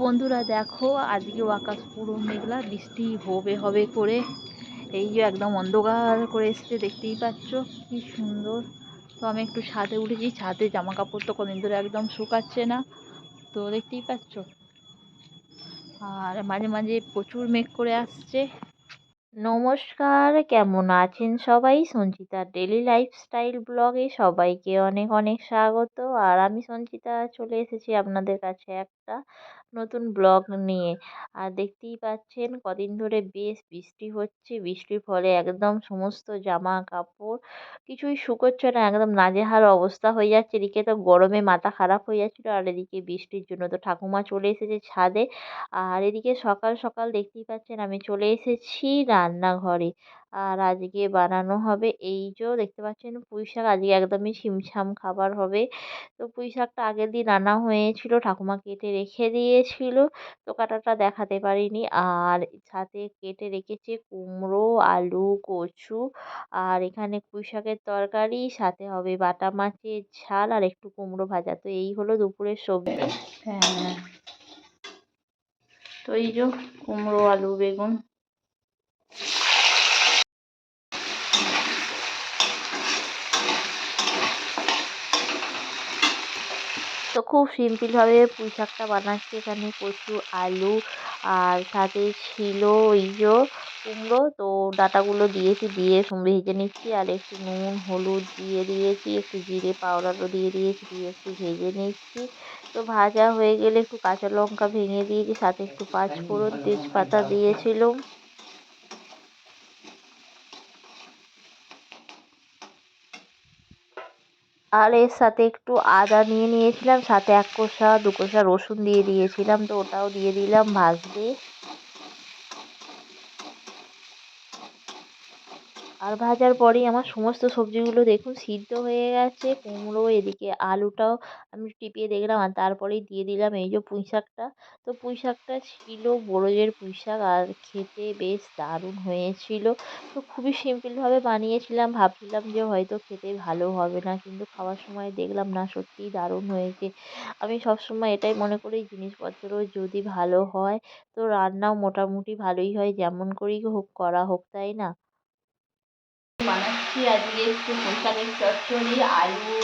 বন্ধুরা দেখো আজকেও আকাশ পুরো মেঘলা, বৃষ্টি হবে হবে করে। এই যে একদম অন্ধকার করে এসছে, দেখতেই পাচ্ছ, কি সুন্দর। তো আমি একটু ছাদে উঠেছি, ছাদে জামা কাপড় তো কদিন ধরে একদম শুকাচ্ছে না। তো দেখতেই পাচ্ছ। আর মাঝে মাঝে প্রচুর মেঘ করে আসছে। নমস্কার, কেমন আছেন সবাই? সঞ্চিতার ডেলি লাইফস্টাইল ব্লগে সবাইকে অনেক অনেক স্বাগত। আর আমি সঞ্চিতা, চলে এসেছি আপনাদের কাছে একটা নতুন ব্লগ নিয়ে। আর দেখতেই পাচ্ছেন কদিন ধরে বেশ বৃষ্টি হচ্ছে। বৃষ্টির ফলে একদম সমস্ত জামা কাপড় কিছুই শুকোচ্ছে না, একদম নাজেহাল অবস্থা হয়ে যাচ্ছে। এদিকে তো গরমে মাথা খারাপ হয়ে যাচ্ছিল আর এদিকে বৃষ্টির জন্য তো ঠাকুমা চলে এসেছে ছাদে। আর এদিকে সকাল সকাল দেখতেই পাচ্ছেন আমি চলে এসেছি রান্নাঘরে। আর আজকে বানানো হবে এই যে দেখতে পাচ্ছেন পুঁই শাক। আজকে একদমই ছিমছাম খাবার হবে। তো পুঁই শাকটা আগের দিন রান্না হয়েছিল ঠাকুমা কেটে রেখে দিয়েছিল। তো কাটাটা দেখাতে পারিনি। আর সাথে কেটে রেখেছে কুমড়ো আলু কচু আর এখানে পুঁই শাকের তরকারি। সাথে হবে বাটা মাছের ঝাল আর একটু কুমড়ো ভাজা। তো এই হলো দুপুরের সবজি। হ্যাঁ। তো এই যে কুমড়ো আলু বেগুন তো খুব সিম্পলভাবে পুঁই শাকটা বানাচ্ছি। এখানে কচু আলু আর সাথে ছিল ওই যে কুমড়ো। তো ডাঁটাগুলো দিয়েছি, দিয়ে ভেজে নিচ্ছি। আর একটু নুন, হলুদ দিয়ে দিয়েছি, একটু জিরে পাউডারও দিয়ে দিয়েছি, দিয়ে একটু ভেজে নিচ্ছি। তো ভাজা হয়ে গেলে একটু কাঁচা লঙ্কা ভেঙে দিয়েছি, সাথে একটু পাঁচফোড়ন তেজপাতা দিয়েছিলাম। আর এর সাথে একটু আদা নিয়ে নিয়েছিলাম, সাথে এক কোষা, দু কষা রসুন দিয়ে দিয়েছিলাম তো ওটাও দিয়ে দিলাম ভাজতে। আর ভাজার পরেই আমার সমস্ত সবজিগুলো দেখুন সিদ্ধ হয়ে গেছে, কুমড়ো, এদিকে আলুটাও আমি টিপিয়ে দেখলাম আর তারপরেই দিয়ে দিলাম এই যে পুঁই শাকটা। তো পুঁই শাকটা ছিল বড়জের পুঁই শাক আর খেতে বেশ দারুণ হয়েছিল। তো খুবই সিম্পলভাবে বানিয়েছিলাম, ভাবছিলাম যে হয়তো খেতে ভালো হবে না কিন্তু খাওয়ার সময় দেখলাম না সত্যিই দারুণ হয়েছে। আমি সবসময় এটাই মনে করি জিনিসপত্র যদি ভালো হয় তো রান্নাও মোটামুটি ভালোই হয়, যেমন করেই হোক, করা হোক, তাই না? বানাচ্ছি আজকে একটু পোশাকের চচ্চড়ি, আলু,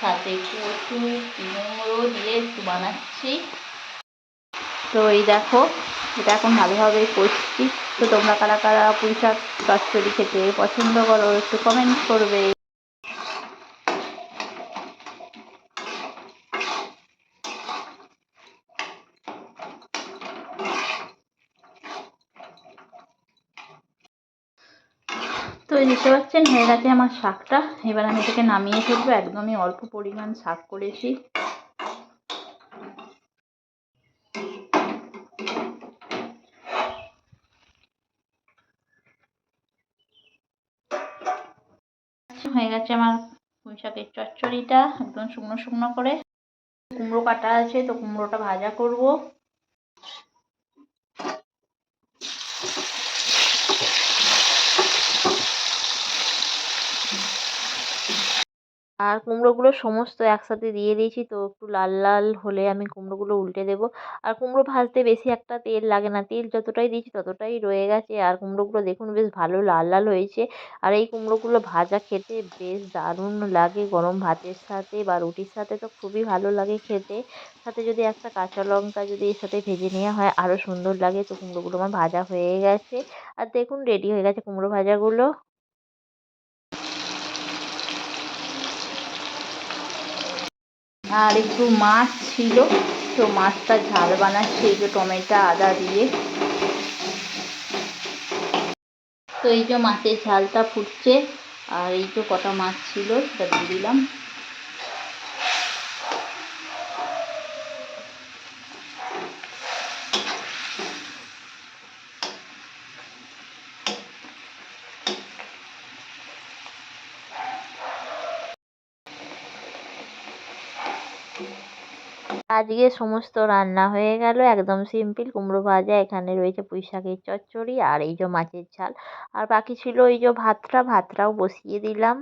সাথে কচু কুমড়ো দিয়ে একটু বানাচ্ছি। তো এই দেখো, এটা এখন ভালোভাবে করছি তো তোমরা কারা কারা পুঁইশাক চচ্চড়ি খেতে পছন্দ করো, একটু কমেন্ট করবে। তো দেখতে পাচ্ছেন? হয়ে গেছে আমার শাকটা। এবার আমি এটাকে নামিয়ে ফেলব। একদমই অল্প পরিমাণ শাক করেছি। হয়ে গেছে আমার পুঁই শাকের চচ্চড়িটা। একদম শুকনো শুকনো করে। কুমড়ো কাটা আছে, তো কুমড়োটা ভাজা করব। আর কুমড়োগুলো সমস্ত একসাথে দিয়ে দিয়েছি, তো একটু লাল লাল হলে আমি কুমড়োগুলো উল্টে দেবো। আর কুমড়ো ভাজতে বেশি একটা তেল লাগে না, তেল যতটাই দিয়েছি ততটাই রয়ে গেছে। আর কুমড়োগুলো দেখুন বেশ ভালো লাল লাল হয়েছে। আর এই কুমড়োগুলো ভাজা খেতে বেশ দারুণ লাগে। গরম ভাতের সাথে বা রুটির সাথে তো খুবই ভালো লাগে খেতে। সাথে যদি একটা কাঁচা লঙ্কা যদি এর সাথে ভেজে নেওয়া হয় আরও সুন্দর লাগে। তো কুমড়োগুলো আমার ভাজা হয়ে গেছে। আর দেখুন রেডি হয়ে গেছে কুমড়ো ভাজাগুলো। আর একটু মাছ ছিল, তো মাছটা ঝাল বানাচ্ছি, এই যে টমেটো, আদা দিয়ে। তো এই যে মাছের ঝালটা ফুটছে, আর এই যে কটা মাছ ছিল, সেটা দিয়ে দিলাম। আজকে সমস্ত রান্না হয়ে গেল, একদম সিম্পল কুমড়ো ভাজা, এখানে রয়েছে পুঁই শাকের চচ্চড়ি আর এই যে মাছের ঝাল। আর বাকি ছিল এই যে ভাতটা, ভাতটাও বসিয়ে দিলাম।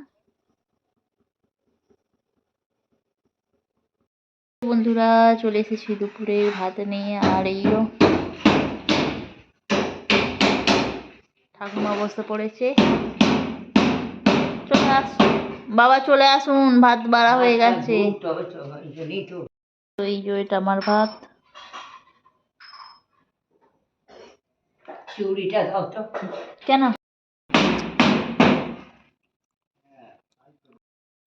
বন্ধুরা, চলে এসেছি দুপুরে ভাত নিয়ে। আর এইও ঠাকুমা বসে পড়েছে। চলে আস, বাবা চলে আসুন, ভাত বাড়া হয়ে গেছে। তবে তো এই যে এটা আমার ভাত। চুড়িটা দাও তো। কেন?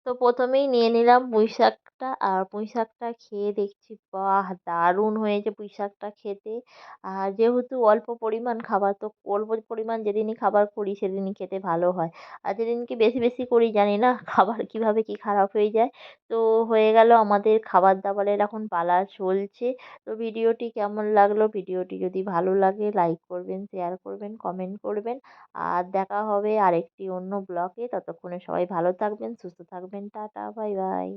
তো প্রথমেই নিয়ে নিলাম পুঁই শাকটা আর পুঁই শাকটা খেয়ে দেখছি, বাহ! দারুণ হয়েছে পুঁই শাকটা খেতে। আর যেহেতু অল্প পরিমাণ খাবার, তো অল্প পরিমাণ যেদিনই খাবার করি, সেদিনই খেতে ভালো হয়। আর যেদিনকে বেশি বেশি করি জানি না, খাবার কীভাবে কী খারাপ হয়ে যায়। তো হয়ে গেল আমাদের খাবার দাবারের এখন পালা চলছে। তো ভিডিওটি কেমন লাগল? ভিডিওটি যদি ভালো লাগে, লাইক করবেন, শেয়ার করবেন, কমেন্ট করবেন। আর দেখা হবে আরেকটি অন্য ব্লগে। ততক্ষণে সবাই ভালো থাকবেন, সুস্থ থাকবেন। Bentata. Bye bye.